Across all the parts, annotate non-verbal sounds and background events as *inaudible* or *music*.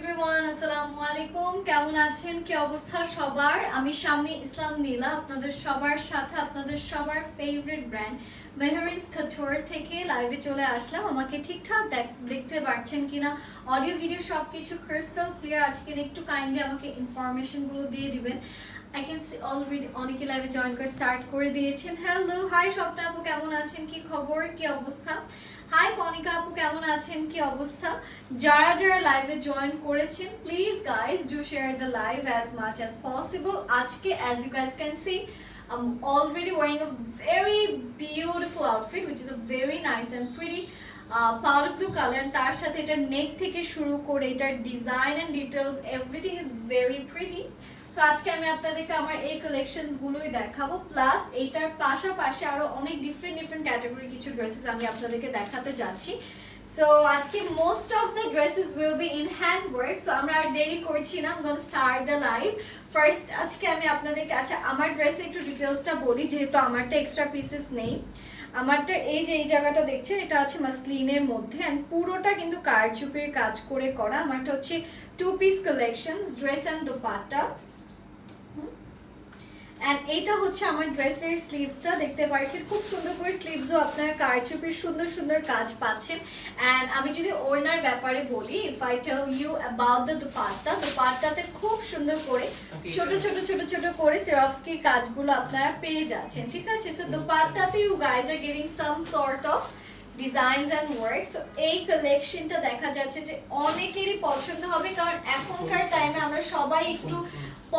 Everyone আসসালামু আলাইকুম। কেমন আছেন? কি অবস্থা সবার? আমি শামি ইসলাম নীলা, আপনাদের সবার সাথে, আপনাদের সবার ফেভারিট ব্র্যান্ড মেহরিনস খাটোর থেকে লাইভে চলে আসলাম। আমাকে ঠিকঠাক দেখ- দেখতে পাচ্ছেন কিনা? অডিও ভিডিও সব কিছু ক্রিস্টাল ক্লিয়ার আজকে একটু কাইন্ডলি আমাকে ইনফরমেশনগুলো দিয়ে দিবেন। আই ক্যান সি অলরেডি অনেকে লাইভে জয়েন করে স্টার্ট করে দিয়েছেন। হ্যালো হাই স্বপ্না আপু, কেমন আছেন? কি খবর? কি অবস্থা? হাই কনিকা আপু, কেমন আছেন? কি অবস্থা? যারা যারা লাইভে জয়েন করেছেন please guys do share the live as much as possible আজকে as you guys can see I'm already wearing a very beautiful outfit, which is a very nice and pretty powder blue colour তার সাথে এটার neck থেকে শুরু করে, এটার design and details everything is very pretty so আজকে আমি আপনাদেরকে আমার এই কালেকশনস গুলোই দেখাবো। প্লাস এইটার পাশাপাশি আরও অনেক ডিফারেন্ট ডিফারেন্ট ক্যাটাগরি কিছু ড্রেসেস আমি আপনাদেরকে দেখাতে যাচ্ছি। সো আজকে most of the dresses will be in hand work so আমরা আর দেরি করছি না। আমি স্টার্ট দ্য লাইভ ফার্স্ট আজকে আমি আপনাদেরকে আচ্ছা আমার ড্রেসে একটু ডিটেলসটা বলি, যেহেতু আমারটা এক্সট্রা পিসেস নেই। আমারটা এই যে এই জায়গাটা দেখছেন, এটা আছে মাসলিনের মধ্যে অ্যান্ড পুরোটা কিন্তু কারচুপির কাজ করে করা। আমারটা হচ্ছে two piece collection dress and dupatta and এইটা হচ্ছে আমার ড্রেসের স্লিভসটা দেখতে পাচ্ছেন খুব সুন্দর করে স্লিভসও আপনারা কারচুপির সুন্দর সুন্দর কাজ পাচ্ছেন। অ্যান্ড আমি যদি ওনার ব্যাপারে বলি if I tell you about the dupatta দুপাট্টাতে খুব সুন্দর করে ছোট ছোট ছোট ছোট করে সিরফস্কির কাজগুলো আপনারা পেয়ে যাচ্ছেন ঠিক আছে? So দুপাট্টাতে you guys are giving some sort of designs and work so এই কালেকশনটা দেখা যাচ্ছে যে অনেকেরই পছন্দ হবে কারণ এখনকার টাইমে আমরা সবাই একটু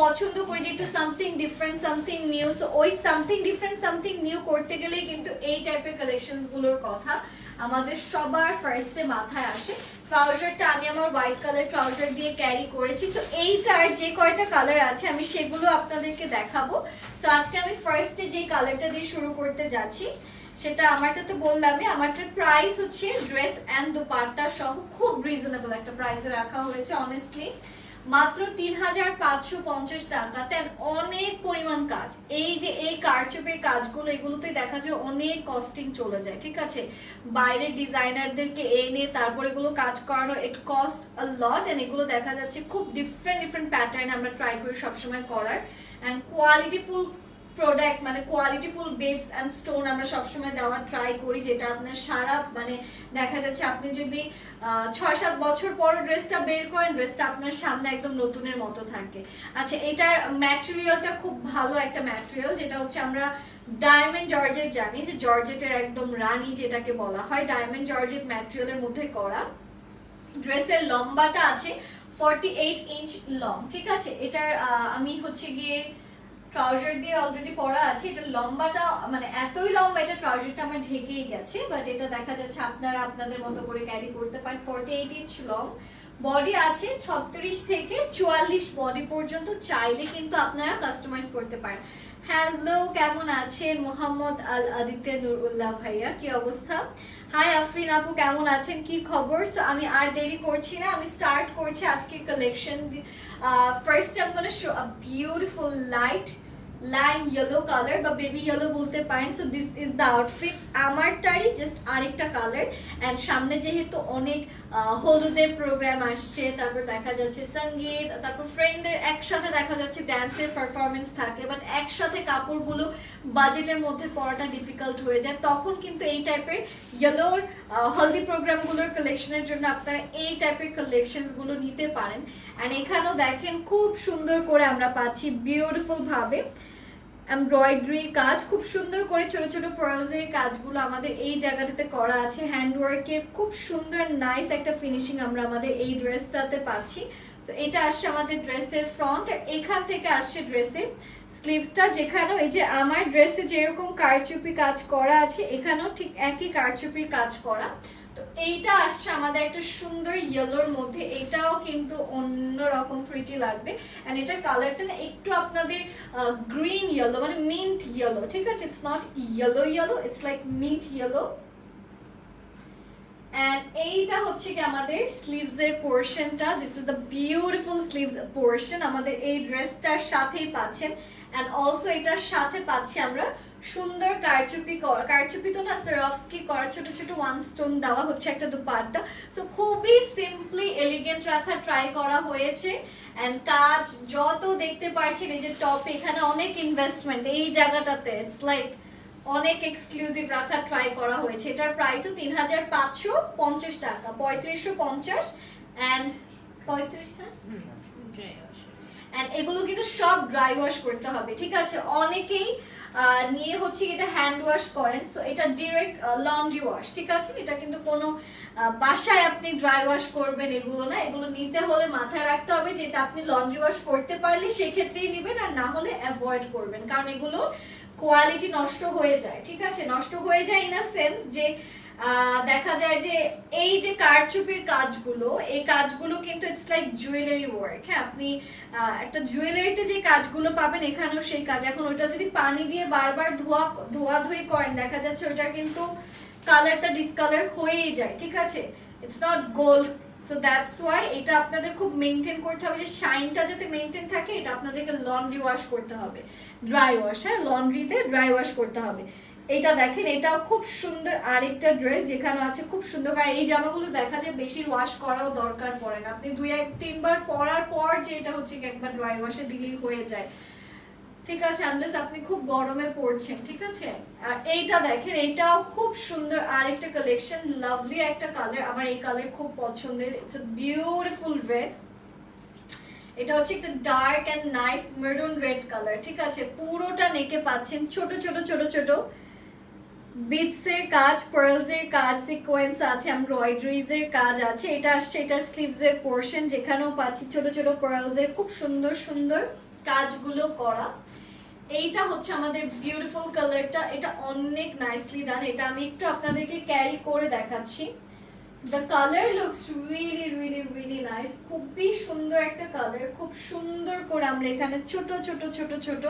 পছন্দ করি যে একটু something different something new so ওই সামথিং ডিফারেন্ট সামথিং নিউ করতে গেলে কিন্তু এই টাইপের কালেকশনসগুলোর কথা আমাদের সবার ফার্স্টে মাথায় আসে। ট্রাউজারটা আমি আমার হোয়াইট কালার ট্রাউজার দিয়ে ক্যারি করেছি। তো এইটার যে কয়টা কালার আছে আমি সেগুলো আপনাদেরকে দেখাবো। সো আজকে আমি ফার্স্টে যে কালারটা দিয়ে শুরু করতে যাচ্ছি, সেটা আমারটা তো বললামই, আমারটার প্রাইস হচ্ছে ড্রেস অ্যান্ড দোপাট্টা সহ। খুব রিজনেবল একটা প্রাইসে রাখা হয়েছে অনেস্টলি মাত্র তিন হাজার পাঁচশো পঞ্চাশ টাকাতে and অনেক পরিমাণ কাজ। এই যে এই কারচুপের কাজগুলো, এগুলোতে দেখা যায় অনেক কস্টিং চলে যায়, ঠিক আছে? বাইরের ডিজাইনারদেরকে এনে তারপর এগুলো কাজ করানো it cost a lot and এগুলো দেখা যাচ্ছে খুব ডিফারেন্ট ডিফারেন্ট প্যাটার্ন আমরা ট্রাই করি সবসময় করার। অ্যান্ড কোয়ালিটিফুল প্রোডাক্ট মানে কোয়ালিটিফুল বেডস অ্যান্ড স্টোন আমরা সবসময় দেওয়ার ট্রাই করি, যেটা আপনার সারা মানে দেখা যাচ্ছে আপনি যদি ছয় সাত বছর পর ড্রেসটা বের করেন ড্রেসটা আপনার সামনে একদম নতুনের মতো থাকে। আচ্ছা এটার ম্যাটেরিয়ালটা খুব ভালো একটা ম্যাটেরিয়াল যেটা হচ্ছে আমরা ডায়মন্ড জর্জেট জানি, যে জর্জেটের একদম রানী যেটাকে বলা হয় ডায়মন্ড জর্জেট ম্যাটেরিয়ালের মধ্যে করা। ড্রেসের লম্বাটা আছে ফর্টি এইট ইঞ্চ লং ঠিক আছে? এটার আমি হচ্ছে গিয়ে ট্রাউজার দিয়ে অলরেডি পরা আছে, এটা লম্বাটা মানে এতই লম্বা, এটা ট্রাউজারটা আমার ঢেকেই গেছে বাট এটা দেখা যাচ্ছে আপনারা আপনাদের মতো করে ক্যারি করতে পারেন forty eight inch long body আছে ছত্রিশ থেকে চুয়াল্লিশ বডি পর্যন্ত চাইলে কিন্তু আপনারা কাস্টমাইজ করতে পারেন। হ্যালো, কেমন আছেন? মোহাম্মদ আল আদিত্য নুরুল্লাহ ভাইয়া, কি অবস্থা? হাই আফরিন আপু, কেমন আছেন? কি খবর? সো আমি আর দেরি করছি না, আমি স্টার্ট করছি আজকের collection first I gonna show a beautiful light lime yellow colour বা বেবি ইয়েলো বলতে পারেন। So this is the outfit আমারটারই just আরেকটা কালার অ্যান্ড সামনে যেহেতু অনেক হলুদের প্রোগ্রাম আসছে, তারপর দেখা যাচ্ছে সংগীত, তারপর ফ্রেন্ডদের একসাথে দেখা যাচ্ছে ড্যান্সের পারফরমেন্স থাকে। বাট একসাথে কাপড়গুলো বাজেটের মধ্যে পড়াটা ডিফিকাল্ট হয়ে যায়। তখন কিন্তু এই টাইপের ইয়েলোর হলদি প্রোগ্রামগুলোর কালেকশনের জন্য আপনারা এই টাইপের কালেকশনসগুলো নিতে পারেন। অ্যান্ড এখানেও দেখেন, খুব সুন্দর করে আমরা পাচ্ছি বিউটিফুল ভাবে। এমব্রয়ডারির কাজ খুব সুন্দর করে ছোট ছোট এর কাজগুলো আমাদের এই জায়গাটাতে করা আছে। হ্যান্ডওয়ার্কের খুব সুন্দর নাইস একটা ফিনিশিং আমরা আমাদের এই ড্রেসটাতে পাচ্ছি। তো এটা আসছে আমাদের ড্রেসের ফ্রন্ট এখান থেকে আসছে ড্রেসের স্লিভসটা যেখানেও এই যে আমার ড্রেসে যেরকম কারচুপি কাজ করা আছে, এখানেও ঠিক একই কারচুপির কাজ করা। এইটা আসছে আমাদের একটা সুন্দর ইয়েলোর মধ্যে। এটাও কিন্তু অন্যরকম প্রিটি লাগবে। অ্যান্ড এটার কালারটা না একটু আপনাদের গ্রিন ইয়েলো মানে মিন্ট ইয়েলো ঠিক আছে? It's not yellow yellow it's like mint yellow and এইটা হচ্ছে কি আমাদের স্লিভস এর পোর্শনটা this is the beautiful sleeves portion আমাদের এই ড্রেসটার সাথেই পাচ্ছেন। অ্যান্ড অলসো এটার সাথে পাচ্ছি আমরা সুন্দর কারচুপি করা কারচুপি তো না সেরফস্কি করা ছোট ছোট ওয়ান স্টোন দেওয়া হচ্ছে একটা দুপাট্টা। সো খুবই সিম্পলি এলিগেন্ট রাখা ট্রাই করা হয়েছে। অ্যান্ড কাজ যত দেখতে পাচ্ছেন এই যে টপ এখানে অনেক ইনভেস্টমেন্ট এই জায়গাটাতে ইটস লাইক অনেক এক্সক্লুসিভ রাখা ট্রাই করা হয়েছে। এটার প্রাইসও তিন হাজার পাঁচশো পঞ্চাশ টাকা পঁয়ত্রিশশো পঞ্চাশ অ্যান্ড পঁয়ত্রিশ হ্যাঁ? অ্যান্ড এগুলো কিন্তু সব ড্রাই ওয়াশ করতে হবে ঠিক আছে? অনেকেই নিয়ে হচ্ছে এটা হ্যান্ড ওয়াশ করেন। সো এটা ডিরেক্ট লন্ড্রি ওয়াশ ঠিক আছে? এটা কিন্তু কোনো বাসায় আপনি ড্রাই ওয়াশ করবেন এগুলো না। এগুলো নিতে হলে মাথায় রাখতে হবে যে এটা আপনি লন্ড্রি ওয়াশ করতে পারলে সেক্ষেত্রেই নেবেন আর না হলে অ্যাভয়েড করবেন। কারণ এগুলো কোয়ালিটি নষ্ট হয়ে যায়, ঠিক আছে? নষ্ট হয়ে যায় ইন আ সেন্স যে দেখা যায় যে এই যে কারচুপির কাজগুলো, এই কাজগুলো কিন্তু ইটস লাইক জুয়েলারি ওয়ার্ক হ্যাঁ? আপনি একটা জুয়েলারিতে যে কাজগুলো পাবেন, এখানেও সেই কাজ। এখন ওটা যদি পানি দিয়ে বারবার ধোয়া ধোয়া করেন, দেখা যাচ্ছে ওটা কিন্তু কালারটা ডিসকালার হয়েই যায়, ঠিক আছে? It's not gold so that's why এটা আপনাদের খুব মেনটেন করতে হবে যে শাইনটা যাতে মেনটেন থাকে, এটা আপনাদেরকে লন্ড্রি ওয়াশ করতে হবে। ড্রাই ওয়াশ হ্যাঁ? লন্ড্রিতে ড্রাই ওয়াশ করতে হবে। এটা দেখেন, এটাও খুব সুন্দর আরেকটা ড্রেস যেখানে আছে খুব সুন্দর। কারণ এই জামাগুলো দেখা যায় বেশি ওয়াশ করাও দরকার পড়ে না। আপনি দুই এক তিনবার পরার পর যে এটা হচ্ছে একবার ড্রাই ওয়াশে দিলেই হয়ে যায়। ঠিক আছে আনলেস আপনি খুব গরমে পড়ছেন ঠিক আছে? আর এইটা দেখেন এইটাও খুব সুন্দর আরেকটা কালেকশন লাভলি একটা কালার আমার এই কালার খুব পছন্দের। ইটস এ বিউটিফুল রেড এটা হচ্ছে একটা dark and nice maroon red colour ঠিক আছে? পুরোটা নেকে পাচ্ছেন ছোট ছোট ছোট ছোট। বিটস এর কাজ পার্লস এর কাজ সিকোয়েন্স আছে এমব্রয়ডারিজ এর কাজ আছে, এটা আসছে, এটা স্লিভস এর পোর্শন যেখানেও পাচ্ছি, ছোট ছোট পার্লস এর খুব সুন্দর সুন্দর কাজগুলো করা। এইটা হচ্ছে আমাদের বিউটিফুল কালারটা এটা অনেক নাইসলি ডান এটা আমি একটু আপনাদেরকে ক্যারি করে দেখাচ্ছি। The colour looks really really really nice খুবই সুন্দর একটা কালার খুব সুন্দর করে আমরা এখানে ছোট ছোট ছোট ছোট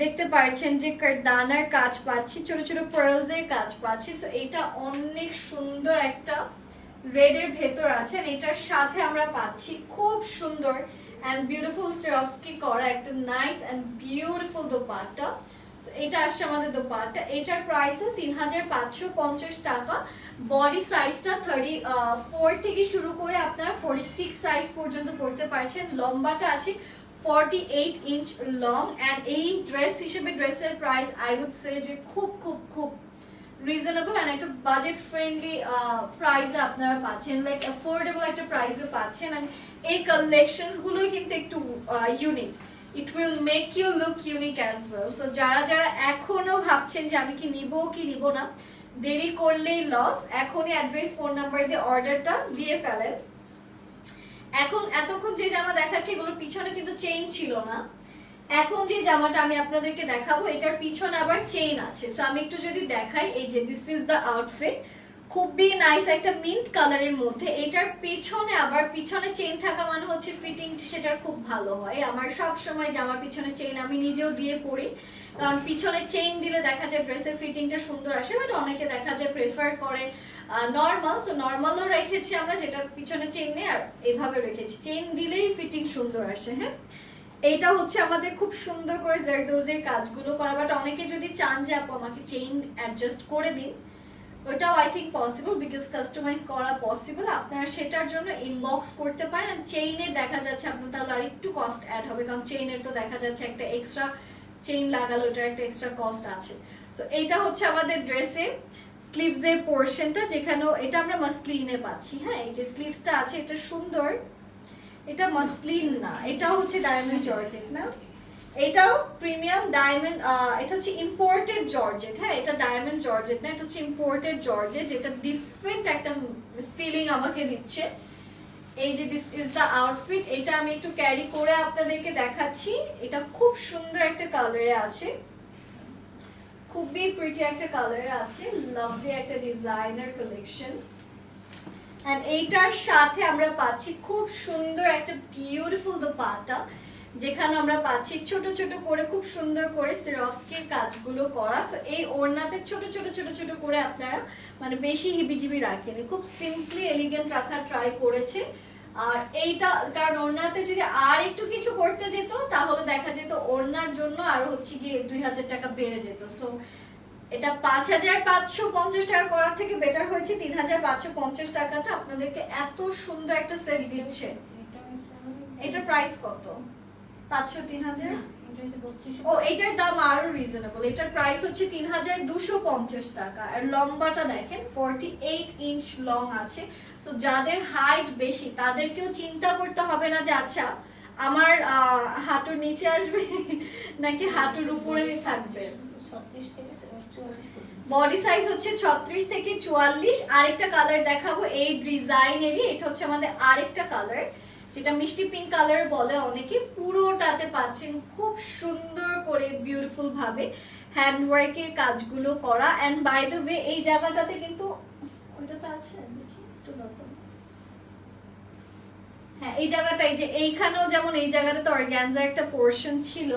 দেখতে পাচ্ছেন যে দানার কাজ পাচ্ছি, ছোট ছোট pearls এর কাজ পাচ্ছি। সো এটা অনেক সুন্দর একটা রেড এর ভেতর আছে এটার সাথে আমরা পাচ্ছি খুব সুন্দর অ্যান্ড বিউটিফুল সেরফস্কি করা একটা নাইস অ্যান্ড বিউটিফুল দোপাট্টা। এটা আসছে আমাদের দোপাট্টা। এটার প্রাইসও তিন হাজার পাঁচশো পঞ্চাশ টাকা। বডি সাইজটা থার্টি ফোর থেকে শুরু করে আপনারা ফোর্টি সিক্স সাইজ পর্যন্ত পড়তে পারছেন। লম্বাটা আছে forty eight inch long and এই ড্রেস হিসেবে ড্রেসের প্রাইস আই উড সে যে খুব খুব খুব রিজনেবল অ্যান্ড একটা বাজেট ফ্রেন্ডলি প্রাইসে আপনারা পাচ্ছেন। লাইক অ্যাফোর্ডেবল একটা প্রাইসে পাচ্ছেন। অ্যান্ড এই কালেকশনসগুলোই কিন্তু একটু unique it will make you look unique as well so যারা যারা এখনও ভাবছেন যে আমি কি নিবো কি নিবো না, দেরি করলেই লস এখনই অ্যাড্রেস ফোন নাম্বার দিয়ে অর্ডারটা দিয়ে ফেলেন। এখন এতক্ষণ যে জামা দেখাচ্ছি, এগুলোর পিছনে কিন্তু চেইন ছিল না। এখন যে জামাটা আমি আপনাদেরকে দেখাবো, এটার পিছনে আবার চেইন আছে। সো আমি একটু যদি দেখাই, এই যে দিস ইজ দ্য আউটফিট খুবই নাইস একটা মিন্ট কালারের মধ্যে। এটার পিছনে আবার পিছনে চেইন থাকা মানে হচ্ছে ফিটিং সেটার খুব ভালো হয়। আমার সব সময় জামার পিছনে চেইন আমি নিজেও দিয়ে পরি। কারণ পিছনে চেইন দিলে দেখা যায় ড্রেসের ফিটিংটা সুন্দর আসে বাট অনেকে দেখা যায় প্রেফার করে নর্মাল সো নর্মালও রেখেছি আমরা যেটা পিছনে চেইন নেই, আর এভাবে রেখেছি। চেইন দিলেই ফিটিং সুন্দর আসে হ্যাঁ? এইটা হচ্ছে আমাদের খুব সুন্দর করে জারদোজের কাজগুলো করা। বাট অনেকে যদি চান যে, আপু, আমাকে চেইন অ্যাডজাস্ট করে দিন। ওটাও I think possible because customise করা পসিবল আপনারা সেটার জন্য ইনবক্স করতে পারেন চেইনের দেখা যাচ্ছে আপনার, তাহলে আর একটু কস্ট অ্যাড হবে কারণ চেইনের তো দেখা যাচ্ছে একটা এক্সট্রা চেইন লাগালো, ওটার একটা এক্সট্রা কস্ট আছে। সো এইটা হচ্ছে আমাদের ড্রেসে স্লিভসের পোর্শনটা যেখানেও এটা আমরা মাসলিনে পাচ্ছি। হ্যাঁ এই যে স্লিভসটা আছে, এটা সুন্দর। এটা মাসলিন না এটা হচ্ছে ডায়মন্ড জর্জেট না? এটাও প্রিমিয়াম ডায়মন্ড এটা হচ্ছে ইম্পোর্টেড জর্জেট হ্যাঁ এটা ডায়মন্ড জর্জেট না, এটা হচ্ছে ইম্পোর্টেড জর্জেট যেটা ডিফারেন্ট একটা ফিলিং আমাকে দিচ্ছে। এই যে দিস ইজ দ্য আউটফিট এটা আমি একটু ক্যারি করে আপনাদেরকে দেখাচ্ছি। এটা খুব সুন্দর একটা কালারে আছে। খুবই প্রিটি একটা কালারে আছে লাভলি একটা ডিজাইনার কালেকশন অ্যান্ড এইটার সাথে আমরা পাচ্ছি খুব সুন্দর একটা বিউটিফুল দোপাট্টা। যেখানে আমরা পাচ্ছি ছোট ছোট করে খুব সুন্দর করে সিরফস্কির কাজগুলো করা। সো এই ওড়নাতে ছোট ছোট ছোট ছোট করে আপনারা মানে বেশি হিবিজিবি রাখেনি খুব সিম্পলি এলিগেন্ট রাখার ট্রাই করেছে। আর এইটা কারণ ওড়নাতে যদি আর একটু কিছু করতে যেত তাহলে দেখা যেত ওড়নার জন্য আর হচ্ছে গিয়ে দুই হাজার টাকা বেড়ে যেত। সো এটা পাঁচ হাজার পাঁচশো পঞ্চাশ টাকা করার থেকে বেটার হয়েছে। তিন হাজার পাঁচশো পঞ্চাশ টাকাতে আপনাদেরকে এত সুন্দর একটা সেট দিচ্ছে। এটা প্রাইস কত? পাঁচশো, তিন হাজার? ও, এটার দাম আরও রিজনেবল এটার প্রাইস হচ্ছে তিন হাজার দুশো পঞ্চাশ টাকা। আর লম্বাটা দেখেন ফর্টি এইট ইঞ্চ লং আছে। সো যাদের হাইট বেশি, তাদেরকেও চিন্তা করতে হবে না যে আচ্ছা আমার হাঁটুর নিচে আসবে *laughs* নাকি হাঁটুর উপরে থাকবে? বডি সাইজ হচ্ছে ছত্রিশ থেকে চুয়াল্লিশ। আরেকটা কালার দেখাবো, এই ডিজাইনেরই এটা হচ্ছে আমাদের আরেকটা কালার যেটা মিষ্টি পিঙ্ক কালার বলে অনেকে, পুরোটাতে পাচ্ছেন খুব সুন্দর করে বিউটিফুল ভাবে হ্যান্ডওয়ার্কের কাজগুলো করা। অ্যান্ড বাই দ্য ওয়ে এই জায়গাটাতে কিন্তু ওইটাতে আছে? দেখি, একটু হ্যাঁ এই জায়গাটা, এই যে এইখানেও যেমন এই জায়গাটাতে অর্গ্যানজার একটা পোর্শন ছিল,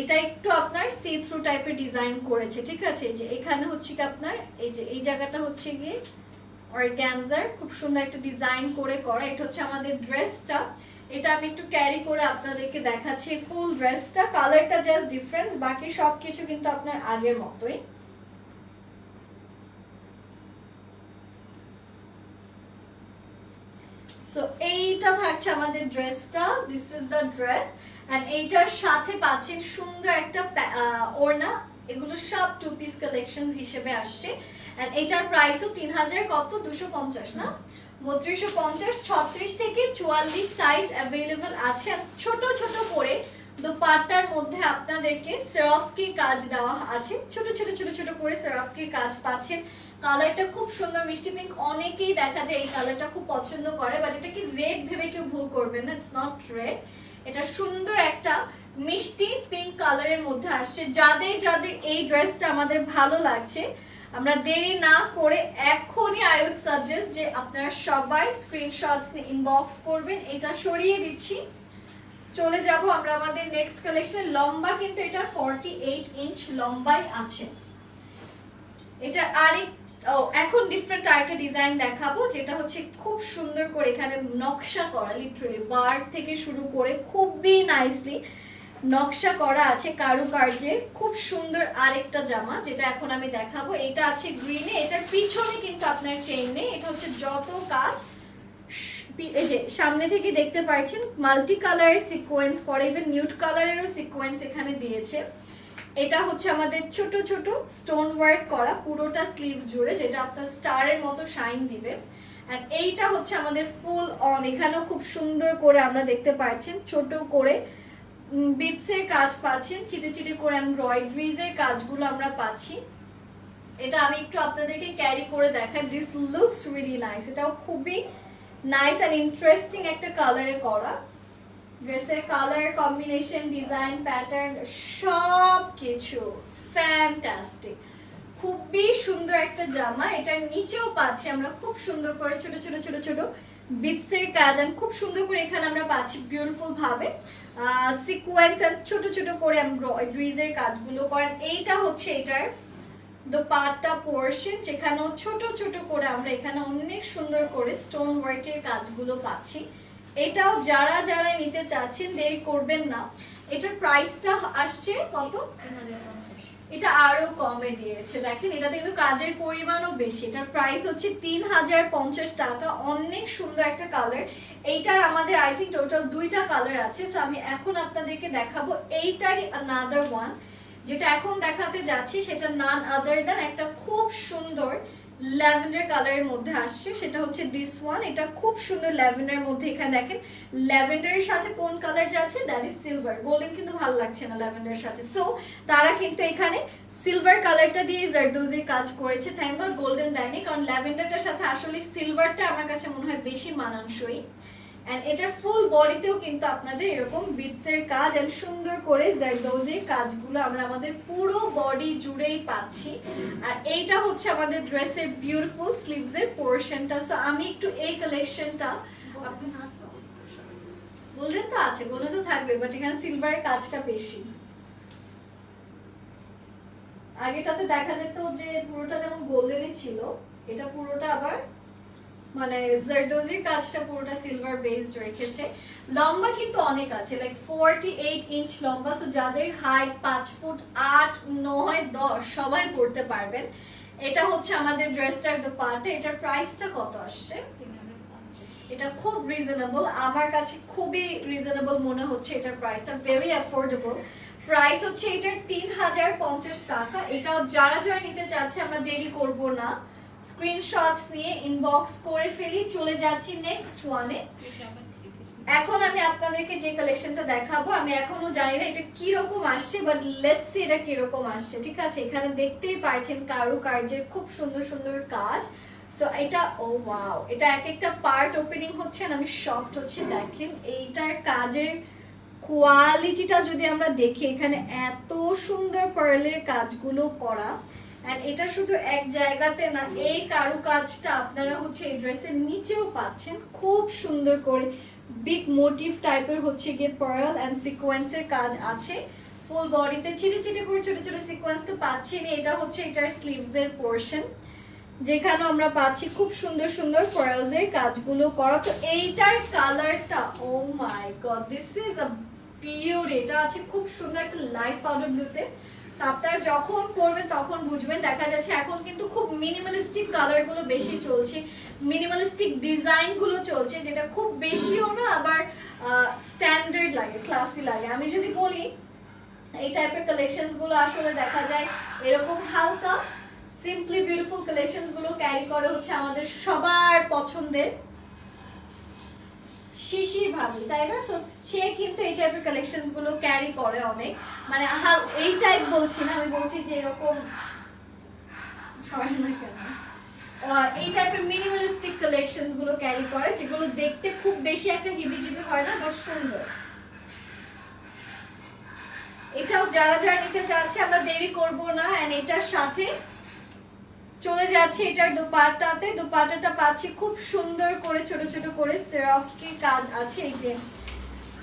এটা একটু আপনার সি থ্রু টাইপের ডিজাইন করেছে, ঠিক আছে? যে এখানে হচ্ছে কি আপনার, এই যে এই জায়গাটা হচ্ছে গিয়ে অর্গ্যানজার খুব সুন্দর একটা ডিজাইন করে করা। এটা হচ্ছে আমাদের ড্রেসটা এটা আমি একটু ক্যারি করে আপনাদেরকে দেখাচ্ছি। ফুল ড্রেসটা কালারটা জাস্ট ডিফারেন্স বাকি সব কিছু কিন্তু আপনার আগের মতোই। সো এইটা থাকছে আমাদের ড্রেসটা this is the dress and এইটার সাথে পাচ্ছেন সুন্দর একটা ওড়না। এগুলো সব টু পিস কালেকশন হিসেবে আসছে। অ্যান্ড এটার প্রাইসও তিন হাজার কত? দুশো পঞ্চাশ, না? বত্রিশশো পঞ্চাশ, ছত্রিশ থেকে চুয়াল্লিশ সাইজ অ্যাভেলেবল আছে। ছোট ছোট করে দোপাট্টার মধ্যে আপনাদেরকে সেরফস্কির কাজ দেওয়া আছে। ছোট ছোট ছোট ছোট করে সেরফস্কির কাজ পাচ্ছেন। কালারটা খুব সুন্দর, মিষ্টি পিঙ্ক অনেকেই দেখা যায় এই কালারটা খুব পছন্দ করে বাট এটা কি রেড ভেবে কেউ ভুল করবেন না ইটস নট রেড এটা সুন্দর একটা মিষ্টি পিঙ্ক কালারের মধ্যে আসছে। যাদের যাদের এই ড্রেসটা আমাদের ভালো লাগছে আমরা দেরি না করে এখনই আই উড সাজেস্ট যে আপনারা সবাই স্ক্রিনশটস ইনবক্স করবেন। এটা সরিয়ে দিচ্ছি। চলে যাব আমরা আমাদের নেক্সট কালেকশন লম্বা কিন্তু এটা ফর্টি এইট ইঞ্চ লম্বাই আছে। এটা আরেক এখন ডিফারেন্ট আরেকটা ডিজাইন দেখাবো, যেটা হচ্ছে খুব সুন্দর করে এখানে নকশা করা লিটারালি বার্ড থেকে শুরু করে, খুবই নাইসলি নকশা করা আছে কারুকার্যের, খুব সুন্দর আরেকটা জামা যেটা এখন আমি দেখাবো। এটা আছে গ্রিনে এটার পিছনে কিন্তু আপনার চেইন নেই, এটা হচ্ছে যত কাজ সামনে থেকে দেখতে পাচ্ছেন মাল্টি কালারের সিকোয়েন্স করে ইভেন নিউট কালারেরও সিকোয়েন্স এখানে দিয়েছে। এটা হচ্ছে আমাদের ছোট ছোট স্টোন ওয়ার্ক করা, পুরোটা স্লিভ জুড়ে, যেটা আপনার স্টারের মতো শাইন দিবে। আর এইটা হচ্ছে আমাদের ফুল অন এখানেও খুব সুন্দর করে আমরা দেখতে পাচ্ছেন, ছোট করে বিটসের কাজ পাচ্ছেন চিটে চিটে করে এমব্রয়ডারিজের কাজগুলো আমরা পাচ্ছি। এটা আমি একটু আপনাদেরকে ক্যারি করে দেখাই। দিস লুকস রিয়েলি নাইস এটাও খুবই নাইস অ্যান্ড ইন্টারেস্টিং একটা কালারে করা। ড্রেসের কালার কম্বিনেশন ডিজাইন প্যাটার্ন সব কিছু ফ্যান্টাস্টিক খুবই সুন্দর একটা জামা। এটার নিচেও পাচ্ছি আমরা খুব সুন্দর করে ছোট ছোট ছোট ছোট বিটসের কাজ। খুব সুন্দর করে এখানে আমরা পাচ্ছি বিউটিফুল ভাবে। সিকোয়েন্স ছোট ছোট করে এমব্রয়ডারিজের কাজগুলো করেন। এইটা হচ্ছে এটার দোপাট্টা পোর্শন যেখানেও ছোট ছোট করে আমরা এখানে অনেক সুন্দর করে স্টোন ওয়ার্কের কাজগুলো পাচ্ছি। এটাও যারা যারা নিতে চাচ্ছেন, দেরি করবেন না। এটার প্রাইসটা আসছে কত? এটা আরও কমে দিয়েছে। দেখেন, এটাতে কিন্তু কাজের পরিমাণও বেশি। এটার প্রাইস হচ্ছে তিন হাজার পঞ্চাশ টাকা। অনেক সুন্দর একটা কালার এইটার আমাদের আই থিঙ্ক টোটাল দুইটা কালার আছে। সো আমি এখন আপনাদেরকে দেখাবো। এইটারই আনাদার ওয়ান যেটা এখন দেখাতে যাচ্ছি, সেটা নান আদার দেন একটা খুব সুন্দর ল্যাভেন্ডার কালারের মধ্যে আসছে, সেটা হচ্ছে দিস ওয়ান এটা খুব সুন্দর ল্যাভেন্ডার মধ্যে এখানে দেখেন। ল্যাভেন্ডারের সাথে কোন কালার যাচ্ছে? দ্যাট ইজ সিলভার গোল্ডেন কিন্তু ভালো লাগছে না ল্যাভেন্ডারের সাথে। সো তারা কিন্তু এখানে সিলভার কালারটা দিয়ে জারদোজির কাজ করেছে। থ্যাংক গড গোল্ডেন দেয়নি, কারণ ল্যাভেন্ডারটার সাথে আসলে সিলভারটা আমার কাছে মনে হয় বেশি মানানসই। এন্ড এটার ফুল বডিতেও কিন্তু আপনাদের এরকম বিটসের কাজ সুন্দর করে কাজগুলো আমরা আমাদের পুরো বডি জুড়েই পাচ্ছি। আর এইটা হচ্ছে আমাদের ড্রেসের বিউটিফুল স্লিভসের পোর্শনটা সো আমি একটু এই কালেকশনটা বললেন তো আছে, বলে তো থাকবে বাট এখানে সিলভারের কাজটা বেশি। আগেটাতে দেখা যেত যে পুরোটা যেমন গোল্ডেনই ছিল, এটা পুরোটা আবার মানে জারদোজির কাজটা পুরোটা সিলভার বেসড রেখেছে। লম্বা কিন্তু অনেক আছে লাইক ফোরটি এইট ইঞ্চ লম্বা। সো যাদের হাইট পাঁচ ফুট আট নয় দশ সবাই পড়তে পারবেন। এটা হচ্ছে আমাদের ড্রেসটার দোপাট্টা এটার প্রাইসটা কত আসছে? এটা খুব রিজনেবল আমার কাছে খুবই রিজনেবল মনে হচ্ছে এটার প্রাইসটা ভেরি অ্যাফোর্ডেবল প্রাইস হচ্ছে এটার তিন হাজার পঞ্চাশ টাকা। এটা যারা যারা নিতে চাচ্ছে আমরা দেরি করব না। স্ক্রিনশটস নিয়ে ইনবক্স করে ফেলি চলে যাচ্ছি নেক্সট ওয়ানে এখন আমি আপনাদেরকে যে কালেকশনটা দেখাবো আমি এখনও জানি না এটা কি রকম আসছে বাট লেটস সি এটা কি রকম আসছে ঠিক আছে? এখানে দেখতেই পাচ্ছেন কারু কার্যের খুব সুন্দর সুন্দর কাজ। সো এটা ও ওয়াও এটা এক একটা পার্ট ওপেনিং হচ্ছে আর আমি শকড হচ্ছে। দেখেন এইটার কাজের কোয়ালিটিটা যদি আমরা দেখি এখানে এত সুন্দর পার্লের কাজগুলো করা। এন্ড এটা শুধু এক জায়গাতে না, এই কারুকাজটা আপনারা হচ্ছে এই ড্রেসের নিচেও পাচ্ছেন। খুব সুন্দর করে বিগ মোটিভ টাইপের হচ্ছে গিয়ে পার্ল এন্ড সিকোয়েন্সের কাজ আছে। ফুল বডিতে চিটে চিটে করে ছোট ছোট সিকোয়েন্স তো পাচ্ছেনই এটা হচ্ছে এটার স্লিভস এর পোর্শন যেখানে আমরা পাচ্ছি খুব সুন্দর সুন্দর পার্লসের কাজগুলো করা। তো এইটার কালারটা ও my God this is a pure এটা আছে খুব সুন্দর একটা লাইট পাউডার ব্লুতে আপনারা যখন পরবেন, তখন বুঝবেন, দেখা যাচ্ছে এখন কিন্তু খুব মিনিমালিস্টিক কালারগুলো বেশি চলছে। মিনিমালিস্টিক ডিজাইনগুলো চলছে, যেটা খুব বেশিও না, আবার স্ট্যান্ডার্ড লাগে ক্লাসি লাগে। আমি যদি বলি, এই টাইপের কালেকশনসগুলো আসলে দেখা যায় এরকম হালকা সিম্পলি বিউটিফুল কালেকশনসগুলো ক্যারি করে হচ্ছে আমাদের সবার পছন্দের শিশির ভাবি, তাই না? তো সে কিন্তু এই টাইপের কালেকশনসগুলো ক্যারি করে অনেক। মানে এই টাইপ বলছি না, আমি বলছি যে এরকম এই টাইপের মিনিমালিস্টিক কালেকশনসগুলো ক্যারি করে, যেগুলো দেখতে খুব বেশি একটা হিবিজিবি হয় না বাট সুন্দর। এটাও যারা যারা নিতে চাচ্ছে, আমরা দেরি করব না এন্ড এটার সাথে চলে যাচ্ছে এটার দোপাট্টাতে। দোপাট্টাটা পাচ্ছি খুব সুন্দর করে ছোট ছোট করে সেরাফস্কির কাজ আছে। এই যে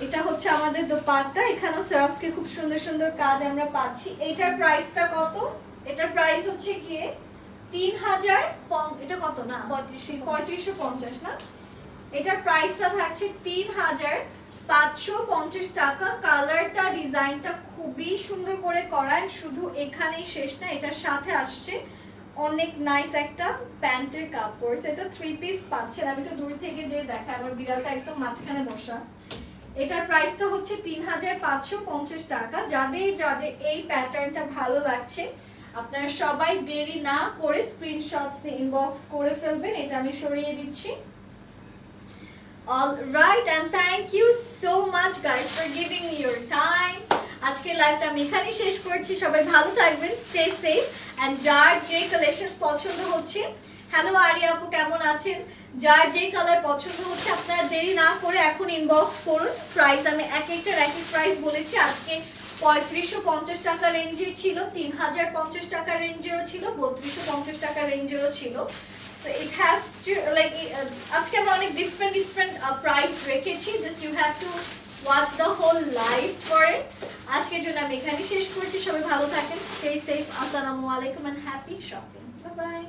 এটা হচ্ছে আমাদের দোপাট্টা। এখানেও সেরাফস্কির খুব সুন্দর সুন্দর কাজ আমরা পাচ্ছি। এটার প্রাইসটা কত? এটার প্রাইস হচ্ছে গিয়ে তিন হাজার পং- এটা কত না? পঁয়ত্রিশশো পঞ্চাশ। না? এটার প্রাইসটা থাকছে তিন হাজার পাঁচশো পঞ্চাশ টাকা। কালারটা ডিজাইনটা খুবই সুন্দর করে করায় শুধু এখানেই শেষ না এটার সাথে আসছে অনেক নাইস একটা প্যান্টের কাপড়। সেটা থ্রি পিস পাচ্ছেন। আমি তো দূর থেকে যে দেখা আমার বিড়ালটা একদম মাঝখানে বসা। এটার প্রাইসটা হচ্ছে তিন হাজার পাঁচশো পঞ্চাশ টাকা। যাদের যাদের এই প্যাটার্নটা ভালো লাগছে আপনারা সবাই দেরি না করে স্ক্রিনশটস ইনবক্স করে ফেলবেন। এটা আমি সরিয়ে দিচ্ছি। All right, and thank you so much, guys, for giving me. আজকের লাইভটা আমি এখানেই শেষ করছি। সবাই ভালো থাকবেন স্টে সেফ অ্যান্ড যার যে কালেকশন পছন্দ হচ্ছে হ্যালো আরিয়া আপু কেমন আছেন? যার যে কালার পছন্দ হচ্ছে আপনারা দেরি না করে এখন ইনবক্স করুন। প্রাইস আমি এক একটা এক প্রাইস বলেছি। আজকে পঁয়ত্রিশশো পঞ্চাশ টাকা রেঞ্জের ছিল তিন হাজার পঞ্চাশ টাকা রেঞ্জেরও ছিল বত্রিশশো পঞ্চাশ টাকা রেঞ্জেরও ছিল। Has to like uh, আজকে আমরা অনেক ডিফারেন্ট ডিফারেন্ট প্রাইস রেখেছি just you have to watch the whole live করে আজকের জন্য আমি এখানে শেষ করছি। সবাই ভালো থাকেন স্টে সেফ আসসালামু আলাইকুম and happy shopping bye bye